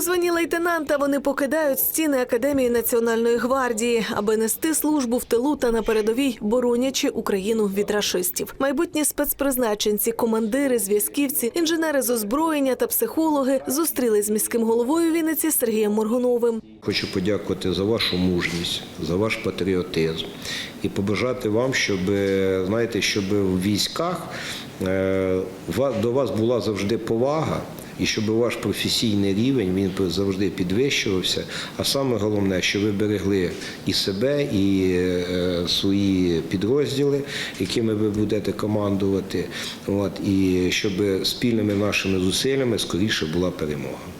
У лейтенанта вони покидають стіни Академії Національної гвардії, аби нести службу в тилу та на передовій, боронячи Україну від рашистів. Майбутні спецпризначенці, командири, зв'язківці, інженери з озброєння та психологи зустрілись з міським головою Вінниці Сергієм Моргуновим. Хочу подякувати за вашу мужність, за ваш патріотизм і побажати вам, щоб знаєте, щоб в військах е, до вас була завжди повага. І щоб ваш професійний рівень він завжди підвищувався. А саме головне, щоб ви берегли і себе, і е, свої підрозділи, якими ви будете командувати. От, і щоб спільними нашими зусиллями скоріше була перемога.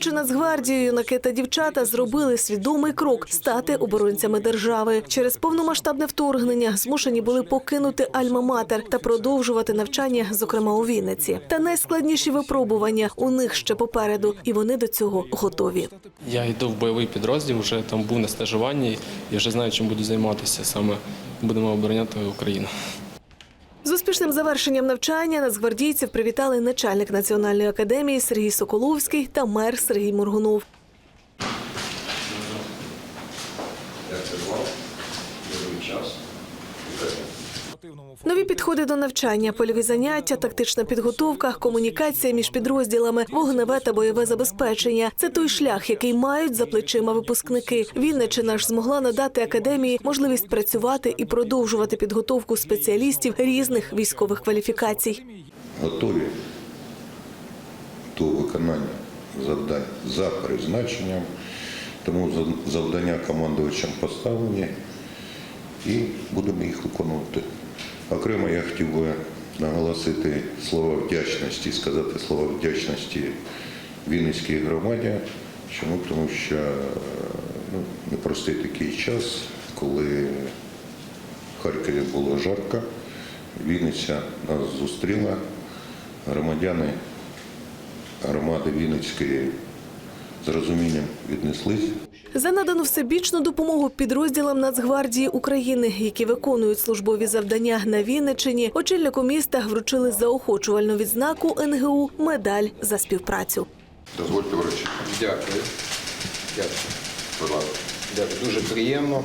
Обираючи Нацгвардію, юнаки та дівчата зробили свідомий крок стати оборонцями держави. Через повномасштабне вторгнення змушені були покинути Альма-Матер та продовжувати навчання, зокрема у Вінниці. Та найскладніші випробування у них ще попереду, і вони до цього готові. Я йду в бойовий підрозділ, вже там був на стажуванні і вже знаю, чим буду займатися. Саме будемо обороняти Україну. З успішним завершенням навчання нацгвардійців привітали начальник національної академії Сергій Соколовський та мер Сергій Моргунов. Нові підходи до навчання, польові заняття, тактична підготовка, комунікація між підрозділами, вогневе та бойове забезпечення це той шлях, який мають за плечима випускники. Вінниччина ж змогла надати академії можливість працювати і продовжувати підготовку спеціалістів різних військових кваліфікацій. готові до виконання завдань за призначенням, тому за- завдання командувачам поставлені і будемо їх виконувати. Окремо я хотів би наголосити слова вдячності, сказати слова вдячності Вінницькій громаді. Чому? Тому що ну, непростий такий час, коли в Харкові було жарко, Вінниця нас зустріла, громадяни громади Вінницької з розумінням віднеслись. За надану всебічну допомогу підрозділам Нацгвардії України, які виконують службові завдання на Вінниччині, очільнику міста вручили заохочувальну відзнаку НГУ медаль за співпрацю. Дозвольте вручити. Дякую. Дякую. Дякую. Дуже приємно.